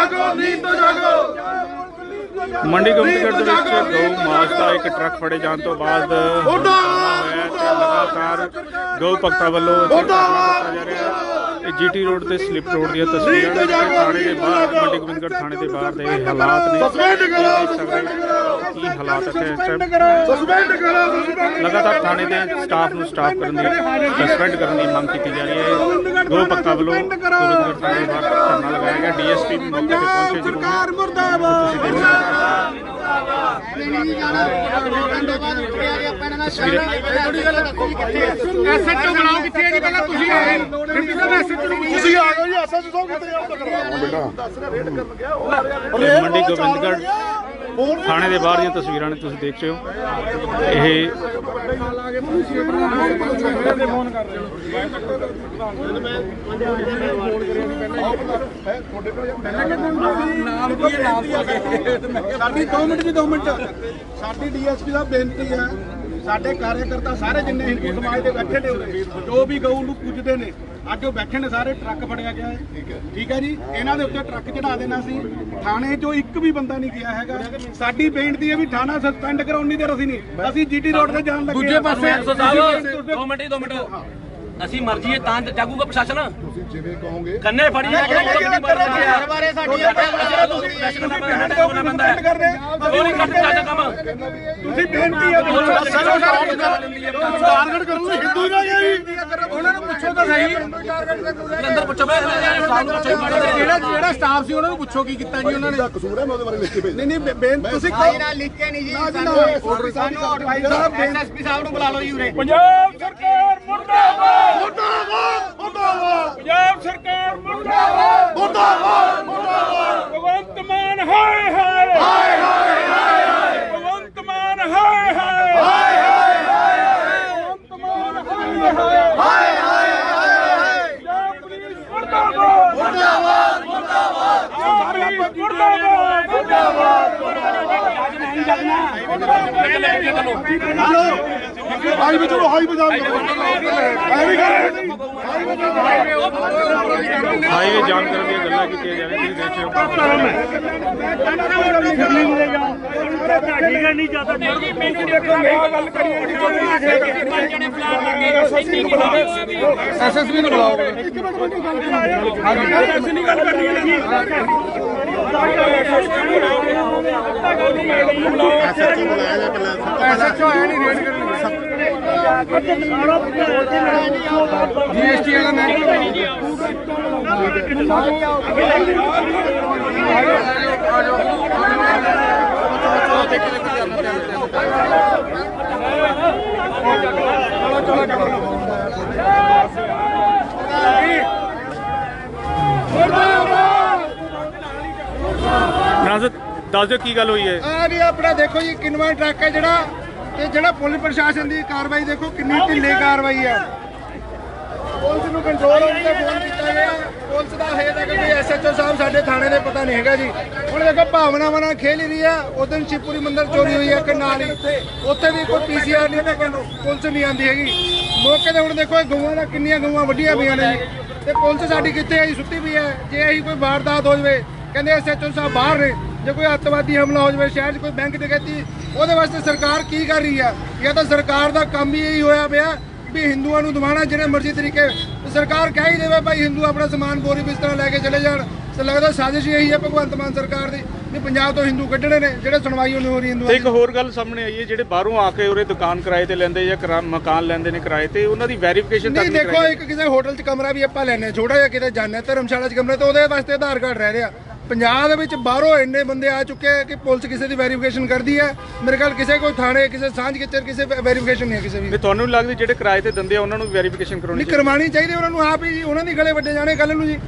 ਜਾਗੋ ਨੀਂਦ ਤੋਂ ਜਾਗੋ। ਮੰਡੀ ਗੋਬਿੰਦਗੜ੍ਹ ਦੇ ਵਿੱਚ ਗਊ ਮਾਸ ਦਾ ਇੱਕ ਟਰੱਕ ਫੜੇ ਜਾਣ ਤੋਂ ਬਾਅਦ ਲਗਾਤਾਰ ਗਊ ਭਗਤਾਂ ਵੱਲੋਂ ਹੈ ਇਹ ਜੀਟੀ ਰੋਡ ਤੇ ਸਲਿੱਪ ਰੋਡ ਦੀਆਂ ਤਸਵੀਰਾਂ ਨੇ। ਥਾਣੇ ਦੇ ਬਾਹਰ ਮੰਡੀ ਗੋਬਿੰਦਗੜ੍ਹ ਥਾਣੇ ਦੇ ਬਾਹਰ ਦੇ ਹਾਲਾਤ ਨੇ। ਸਸਪੈਂਡ ਕਰੋ ਹੋ ਕੀ ਹਾਲਾਤ time ਸਸਪੈਂਡ ਕਰੋ ਲਗਾਤਾਰ ਥਾਣੇ ਦੇ ਸਟਾਫ ਨੂੰ ਸਟਾਫ ਕਰਨ ਦੀ ਸਸਪੈਂਡ ਕਰਨ ਦੀ ਮੰਗ ਕੀਤੀ ਜਾ ਰਹੀ ਹੈ। ਦੋ ਪੱਕਾ ਵੱਲੋਂ ਧਰਨਾ ਲਗਾਇਆ ਗਿਆ। ਡੀਐਸਪੀ ਵੀ ਮੌਕੇ ਤੇ ਪਹੁੰਚੇ ਜ਼ਰੂਰ। ਨੇ। ਮੁਰਦਾਬਾਦ। ਤੁਸੀਂ ਦੇਖ ਸਕਦੇ ਹੋ ਐਸਐਚਓ ਬਣਾਓ ਕਿੱਥੇ ਹੈ ਜੀ? ਪਹਿਲਾਂ ਤੁਸੀਂ ਆਏ ਡਿਪਟੀ ਸਾਹਿਬ ਐਸਐਚਓ ਨੂੰ ਤੁਸੀਂ ਆ ਗਏ ਜੀ ਐਸਐਸ ਸਾਹਿਬ ਕਿੱਥੇ ਆ? ਤੇ ਮੰਡੀ ਗੋਬਿੰਦਗੜ੍ਹ। ਥਾਣੇ ਦੇ ਬਾਹਰ ਦੀਆਂ ਤਸਵੀਰਾਂ ਨੇ, ਤੁਸੀਂ ਦੇਖ ਰਹੇ ਹੋ। ਇਹ ਸਾਡੀ 2 ਮਿੰਟ ਦੀ 2 ਮਿੰਟ। ਸਾਡੀ ਡੀਐਸਪੀ ਦਾ ਬੇਨਤੀ ਹੈ ਸਾਡੇ ਕਾਰਜਕਰਤਾ ਸਾਰੇ ਜਿੰਨੇ ਹਿੰਦੂ ਸਮਾਜ ਦੇ ਬੈਠੇ ਨੇ ਉਰੇ, ਜੋ ਵੀ ਗਊ ਨੂੰ ਪੁੱਜਦੇ ਨੇ ਅੱਜ ਉਹ ਬੈਠੇ ਨੇ ਸਾਰੇ ਟਰੱਕ ਫੜਿਆ ਗਿਆ ਹੈ। ਠੀਕ ਹੈ ਜੀ। ਇਹਨਾਂ ਦੇ ਉੱਤੇ ਟਰੱਕ ਚੜਾ ਦੇਣਾ ਸੀ। ਥਾਣੇ 'ਚੋਂ ਇੱਕ ਵੀ ਬੰਦਾ ਨਹੀਂ ਗਿਆ ਹੈਗਾ। ਸਾਡੀ ਬੇਨਤੀ ਹੈ ਵੀ ਥਾਣਾ ਸਸਪੈਂਡ ਕਰਾਉਣ ਨਹੀਂ ਦੇ ਅਸੀਂ ਨਹੀਂ। ਅਸੀਂ ਜੀਟੀ ਰੋਡ ਤੇ ਜਾਣ ਲੱਗੇ ਦੂਜੇ ਪਾਸੇ ਹਾਂ। 100 ਸਾਹਿਬ 2 ਮਿੰਟ 2 ਮਿੰਟ ਅਸੀਂ ਮਰਜ਼ੀ ਹੈ ਤਾਂ ਜਾਗੂਗਾ ਪ੍ਰਸ਼ਾਸਨ। ਤੁਸੀਂ ਜਿਵੇਂ ਕਹੋਗੇ। ਕੰਨੇ ਫੜੀ ਜਾ ਕੇ ਹਰ ਬਾਰੇ ਸਾਡੀ ਬੰਦਾ ਹੈ। ਉਹ ਨਹੀਂ ਕਰਦੇ ਸਾਡਾ ਕੰਮ। ਤੁਸੀਂ ਬੇਨਤੀ ਹੈ ਟਾਰਗੇਟ ਕਰਨ ਨੂੰ ਹਿੰਦੂ ਨਾ ਗਈ ਉਹਨਾਂ ਨੂੰ ਪੁੱਛੋ ਤਾਂ ਸਹੀ। ਅੰਦਰ ਪੁੱਛੋ। ਬਈ ਸਾਨੂੰ ਪੁੱਛੋ। ਜਿਹੜਾ ਜਿਹੜਾ ਸਟਾਫ ਸੀ ਉਹਨਾਂ ਨੂੰ ਪੁੱਛੋ ਕੀ ਕੀਤਾ ਜੀ ਉਹਨਾਂ ਨੇ। ਕਸੂਰ ਹੈ ਮੈਂ ਉਹਦੇ ਬਾਰੇ ਲਿਖ ਕੇ ਭੇਜ ਨਹੀਂ ਨਹੀਂ ਬੇਨ ਤੁਸੀਂ ਭਾਈ ਨਾਲ ਲਿਖ ਕੇ ਨਹੀਂ ਜੀ। ਨਾ ਜੀ ਨਾ। ਸਾਨੂੰ ਐਸਐਸਪੀ ਸਾਹਿਬ ਨੂੰ ਬੁਲਾ ਲਓ ਜੀ ਉਰੇ। ਪੰਜਾਬ ਸਰਕਾਰ ਮੁਰਦਾਬਾਦ ਮੁਰਦਾਬਾਦ ਮੁਰਦਾਬਾਦ ਪੰਜਾਬ ਸਰਕਾਰ ਮੁਰਦਾਬਾਦ ਮੁਰਦਾਬਾਦ ਮੁਰਦਾਬਾਦ ਭਗਵੰਤ ਮਾਨ ਹਾਏ ਹਾਏ ਹਾਏ ਹਾਏ ਹਾਏ ਭਗਵੰਤ ਮਾਨ ਹਾਏ ਹਾਏ ਹਾਏ ਹਾਏ ਭਗਵੰਤ ਮਾਨ ਹਾਏ ਹਾਏ ਹਾਏ ਹਾਏ ਪੰਜਾਬ ਪੁਲਿਸ ਮੁਰਦਾਬਾਦ ਮੁਰਦਾਬਾਦ ਮੁਰਦਾਬਾਦ ਮੁਰਦਾਬਾਦ ਹਾਈ ਵਿੱਚ ਹਾਈ ਬਜਾਮ ਕਰੋ। ਹਾਈ ਕਰੋ। ਹਾਈਵੇ ਜਾਮ ਕਰਨ ਦੀਆਂ ਗੱਲਾਂ ਕੀਤੀਆਂ ਜਾ ਰਹੀਆਂ ਤੁਸੀਂ ਦੇਖ ਰਹੇ ਹੋ। ਐਸਐਸਪੀ ਨੂੰ ਬੁਲਾਓ। ਐਸਐਚਓ ਆਇਆ ਨਹੀਂ ਰੇਡ ਕਰਨ ਜੀਐਸਟੀ ਵਾਲਾ ਮੈਂ ਨਾਜ਼ਰ, ਦੱਸ ਦਿਓ ਕੀ ਗੱਲ ਹੋਈ ਹੈ? ਆ ਜੀ ਆਪਣਾ ਦੇਖੋ ਜੀ, ਕਿੰਨਵਾਂ ਟਰੱਕ ਹੈ ਜਿਹੜਾ ਤੇ ਜਿਹੜਾ ਪੁਲਿਸ ਪ੍ਰਸ਼ਾਸਨ ਦੀ ਕਾਰਵਾਈ ਦੇਖੋ ਕਿੰਨੀ ਢਿੱਲੀ ਕਾਰਵਾਈ ਹੈ। ਪੁਲਿਸ ਨੂੰ ਕੰਟਰੋਲ ਹੋਣ ਤੇ ਫੋਨ ਕੀਤਾ ਗਿਆ। ਪੁਲਿਸ ਦਾ ਹੈ ਤੱਕ ਕੋਈ ਐਸਐਚਓ ਸਾਹਿਬ ਸਾਡੇ ਥਾਣੇ ਦੇ ਪਤਾ ਨਹੀਂ ਹੈਗਾ ਜੀ। ਹੁਣ ਦੇਖੋ ਭਾਵਨਾਵਾਂ ਨਾਲ ਖੇਲ ਹੀ ਰਹੀ ਆ ਉਦੋਂ ਸ਼ਿਵਪੁਰੀ ਮੰਦਿਰ ਚੋਰੀ ਹੋਈ ਹੈ, ਕਰਨਾਲ। ਉੱਥੇ ਵੀ ਕੋਈ ਪੀਸੀਆਰ ਨਹੀਂ ਤੇ ਪੁਲਿਸ ਨਹੀਂ ਆਂਦੀ ਹੈਗੀ। ਮੌਕੇ ਤੇ ਹੁਣ ਦੇਖੋ ਇਹ ਗਊਆਂ ਦਾ ਕਿੰਨੀਆਂ ਗਊਆਂ ਵੱਡੀਆਂ ਪਈਆਂ ਨੇ ਤੇ ਪੁਲਿਸ ਸਾਡੀ ਕਿੱਥੇ ਹੈ ਜੀ? ਸੁੱਤੀ ਪਈ ਹੈ। ਜੇ ਅਸੀਂ ਕੋਈ ਵਾਰਦਾਤ ਹੋ ਜਾਵੇ, ਕਹਿੰਦੇ ਐਸਐਚਓ ਸਾਹਿਬ ਬਾਹਰ ਨੇ। ਜੇ ਕੋਈ ਅੱਤਵਾਦੀ ਹਮਲਾ ਹੋ ਜਾਵੇ ਸ਼ਹਿਰ 'ਚ ਕੋਈ ਬੈਂਕ ਡਕੈਤੀ ਉਹਦੇ ਵਾਸਤੇ ਸਰਕਾਰ ਕੀ ਕਰ ਰਹੀ ਆ? ਜਾਂ ਤਾਂ ਸਰਕਾਰ ਦਾ ਕੰਮ ਹੀ ਇਹੀ ਹੋਇਆ ਪਿਆ ਵੀ ਹਿੰਦੂਆਂ ਨੂੰ ਦਬਾਣਾ ਜਿਹੜੇ ਮਰਜ਼ੀ ਤਰੀਕੇ। ਸਰਕਾਰ ਕਹਿ ਹੀ ਦੇਵੇ ਭਾਈ ਹਿੰਦੂ ਆਪਣਾ ਸਮਾਨ ਬੋਰੀ ਬਿਸਤਰਾ ਲੈ ਕੇ ਚਲੇ ਜਾਣ। ਤੇ ਲੱਗਦਾ ਸਾਜ਼ਿਸ਼ ਹੀ ਇਹੀ ਹੈ ਭਗਵੰਤ ਮਾਨ ਸਰਕਾਰ ਦੀ ਵੀ ਪੰਜਾਬ ਤੋਂ ਹਿੰਦੂ ਕੱਢਣੇ ਨੇ ਜਿਹੜੇ ਸੁਣਵਾਈ ਨਹੀਂ ਹੋ ਰਹੀ ਹਿੰਦੂਆਂ ਇੱਕ ਹੋਰ ਗੱਲ ਸਾਹਮਣੇ ਆਈ ਹੈ ਜਿਹੜੇ ਬਾਹਰੋਂ ਆ ਕੇ ਉਰੇ ਦੁਕਾਨ ਕਿਰਾਏ ਤੇ ਲੈਂਦੇ ਜਾਂ ਮਕਾਨ ਲੈਂਦੇ ਨੇ ਕਿਰਾਏ ਤੇ ਉਹਨਾਂ ਦੀ ਵੈਰੀਫਿਕੇਸ਼ਨ ਤੱਕ ਨਹੀਂ ਦੇਖੋ ਇੱਕ ਕਿਸੇ ਹੋਟਲ 'ਚ ਕਮਰਾ ਵੀ ਆਪਾਂ ਲੈਣੇ ਛੋਟਾ ਜਿਹਾ ਕਿਤੇ ਜਾਣੇ ਧਰਮਸ਼ਾਲਾ 'ਚ ਕਮਰਾ ਤੇ ਉਹਦੇ ਵਾਸਤੇ ਆਧਾਰ ਕਾਰਡ ਰਹਿ ਰਿਹਾ। ਪੰਜਾਬ ਦੇ ਵਿੱਚ ਬਾਹਰੋਂ ਇੰਨੇ ਬੰਦੇ ਆ ਚੁੱਕੇ ਆ ਕਿ ਪੁਲਿਸ ਕਿਸੇ ਦੀ ਵੈਰੀਫਿਕੇਸ਼ਨ ਕਰਦੀ ਹੈ। ਮੇਰੇ ਖਿਆਲ ਕਿਸੇ ਕੋਈ ਥਾਣੇ ਕਿਸੇ ਸਾਂਝ ਕਿਚਰ ਕਿਸੇ ਵੈਰੀਫਿਕੇਸ਼ਨ ਨਹੀਂ ਹੈ ਕਿਸੇ ਵੀ। ਤੁਹਾਨੂੰ ਨੀ ਲੱਗਦੀ ਜਿਹੜੇ ਕਿਰਾਏ ਤੇ ਦਿੰਦੇ ਆ ਉਹਨਾਂ ਨੂੰ ਵੈਰੀਫਿਕੇਸ਼ਨ ਕਰਾਉਣੀ ਨਹੀਂ ਕਰਵਾਉਣੀ ਚਾਹੀਦੀ ਉਹਨਾਂ ਨੂੰ ਆਪ ਹੀ ਜੀ ਉਹਨਾਂ ਦੀ ਗਲੇ ਵੱਡੇ ਜਾਣੇ ਕੱਲ ਨੂੰ ਜੀ।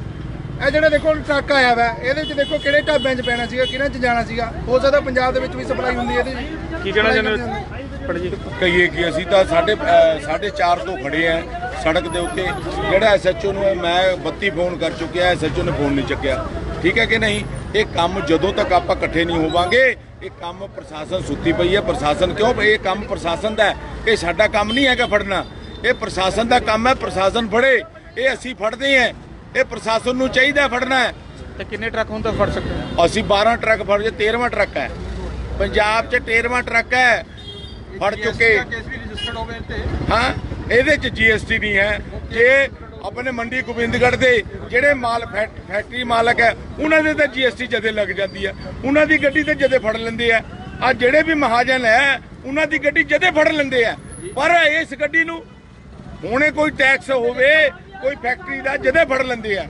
ਇਹ ਜਿਹੜਾ ਦੇਖੋ ਟਰੱਕ ਆਇਆ ਵਾ ਇਹਦੇ ਵਿੱਚ ਦੇਖੋ ਕਿਹੜੇ ਢਾਬਿਆਂ 'ਚ ਪੈਣਾ ਸੀਗਾ ਕਿਹਨਾਂ 'ਚ ਜਾਣਾ ਸੀਗਾ। ਹੋ ਸਕਦਾ ਪੰਜਾਬ ਦੇ ਵਿੱਚ ਵੀ ਸਪਲਾਈ ਹੁੰਦੀ ਹੈ ਇਹਦੀ ਜੀ ਕੀ ਕਹਿਣਾ ਚਾਹੁੰਦੇ ਹੋ? ਪੜ ਜੀ ਕਹੀਏ ਕਿ ਅਸੀਂ ਤਾਂ ਸਾਡੇ ਅ, ਸਾਢੇ ਚਾਰ ਤੋਂ ਖੜੇ ਆ ਸੜਕ ਦੇ ਉੱਤੇ। ਜਿਹੜਾ ਐਸਐਚਓ ਨੂੰ ਹੈ, ਮੈਂ 32 ਫੋਨ ਕਰ ਚੁੱਕਿਆ ਐਸਐਚਓ ਨੇ ਫੋਨ ਨਹੀਂ ਚੱਕਿਆ। ਠੀਕ ਹੈ ਕਿ ਨਹੀਂ? ਇਹ ਕੰਮ ਜਦੋਂ ਤੱਕ ਆਪਾਂ ਇਕੱਠੇ ਨਹੀਂ ਹੋਵਾਂਗੇ ਇਹ ਕੰਮ ਪ੍ਰਸ਼ਾਸਨ ਸੁੱਤੀ ਪਈ ਹੈ। ਪ੍ਰਸ਼ਾਸਨ ਕਿਉਂ? ਇਹ ਕੰਮ ਪ੍ਰਸ਼ਾਸਨ ਦਾ ਹੈ। ਇਹ ਸਾਡਾ ਕੰਮ ਨਹੀਂ ਹੈਗਾ ਫੜਨਾ। ਇਹ ਪ੍ਰਸ਼ਾਸਨ ਦਾ ਕੰਮ ਹੈ ਪ੍ਰਸ਼ਾਸਨ ਫੜੇ। ਇਹ ਅਸੀਂ ਫੜਦੇ ਹਾਂ। ਇਹ ਪ੍ਰਸ਼ਾਸਨ ਨੂੰ ਚਾਹੀਦਾ ਫੜਨਾ ਤੇ ਕਿੰਨੇ ਟਰੱਕ ਹੁਣ ਤੱਕ ਫੜ ਸਕਦੇ ਹੋ ਅਸੀਂ 12 ਟਰੱਕ ਫੜ ਜੇ 13ਵਾਂ ਟਰੱਕ ਹੈ। ਪੰਜਾਬ 'ਚ 13ਵਾਂ ਟਰੱਕ ਹੈ। ਫੜ ਚੁੱਕੇ। ਹਾਂ ਇਹਦੇ 'ਚ ਜੀਐਸਟੀ ਨਹੀਂ ਹੈ। ਜੇ ਆਪਣੇ ਮੰਡੀ ਗੋਬਿੰਦਗੜ੍ਹ ਦੇ ਜਿਹੜੇ ਮਾਲ ਫੈਕ- ਫੈਕਟਰੀ ਮਾਲਕ ਹੈ, ਉਹਨਾਂ ਦੇ ਤਾਂ ਜੀਐਸਟੀ ਜਦੇ ਲੱਗ ਜਾਂਦੀ ਹੈ। ਉਹਨਾਂ ਦੀ ਗੱਡੀ ਤੇ ਜਦੇ ਫੜ ਲੈਂਦੇ ਆ ਆ ਜਿਹੜੇ ਵੀ ਮਹਾਜਨ ਹੈ, ਉਹਨਾਂ ਦੀ ਗੱਡੀ ਜਦੇ ਫੜ ਲੈਂਦੇ ਆ ਪਰ ਇਸ ਗੱਡੀ ਨੂੰ ਹੁਣੇ ਕੋਈ ਟੈਕਸ ਹੋਵੇ, ਕੋਈ ਫੈਕਟਰੀ ਦਾ ਜਦੇ ਫੜ ਲੈਂਦੇ ਆ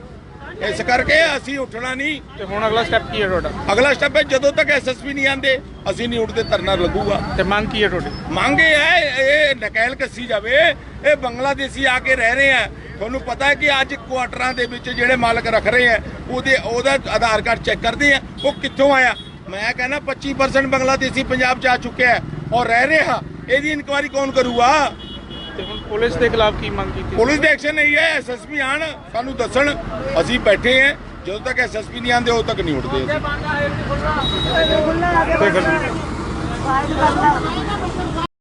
ਇਸ ਕਰਕੇ ਅਸੀਂ ਉੱਠਣਾ ਨਹੀਂ। ਤੇ ਹੁਣ ਅਗਲਾ ਸਟੈਪ ਕੀ ਹੈ ਤੁਹਾਡਾ? ਅਗਲਾ ਸਟੈਪ ਹੈ ਜਦੋਂ ਤੱਕ ਐਸਐਸਪੀ ਨਹੀਂ ਆਂਦੇ ਅਸੀਂ ਨਹੀਂ ਉੱਠਦੇ ਧਰਨਾ ਲੱਗੂਗਾ। ਤੇ ਮੰਗ ਕੀ ਹੈ ਤੁਹਾਡੀ? ਮੰਗੇ ਹੈ ਇਹ ਨਕੈਲ ਕੱਸੀ ਜਾਵੇ ਇਹ ਬੰਗਲਾਦੇਸ਼ੀ ਆ ਕੇ ਰਹਿ ਰਹੇ ਆ। ਤੁਹਾਨੂੰ ਪਤਾ ਹੈ ਕਿ ਅੱਜ ਕੁਆਟਰਾਂ ਦੇ ਵਿੱਚ ਜਿਹੜੇ ਮਾਲਕ ਰੱਖ ਰਹੇ ਆ ਉਹਦੇ ਉਹਦਾ ਆਧਾਰ ਕਾਰਡ ਚੈੱਕ ਕਰਦੇ ਆ ਉਹ ਕਿੱਥੋਂ ਆਇਆ? ਮੈਂ ਕਹਿੰਦਾ 25% ਬੰਗਲਾਦੇਸ਼ੀ ਪੰਜਾਬ 'ਚ ਆ ਚੁੱਕਿਆ ਔਰ ਰਹਿ ਰਿਹਾ। ਇਹਦੀ ਇਨਕੁਆਇਰੀ ਕੌਣ ਕਰੂਗਾ? ਤੇ ਹੁਣ ਪੁਲਿਸ ਦੇ ਖਿਲਾਫ ਕੀ ਮੰਗ ਕੀਤੀ? ਪੁਲਿਸ ਦੇ ਐਕਸ਼ਨ ਨਹੀਂ ਹੈ ਐਸਐਸਪੀ ਆਣ ਸਾਨੂੰ ਦੱਸਣ ਅਸੀਂ ਬੈਠੇ ਆ ਜਦੋਂ ਤੱਕ ਐਸਐਸਪੀ ਨਹੀਂ ਆਂਦੇ ਉਦੋਂ ਤੱਕ ਨਹੀਂ ਉੱਠਦੇ ਅਸੀਂ।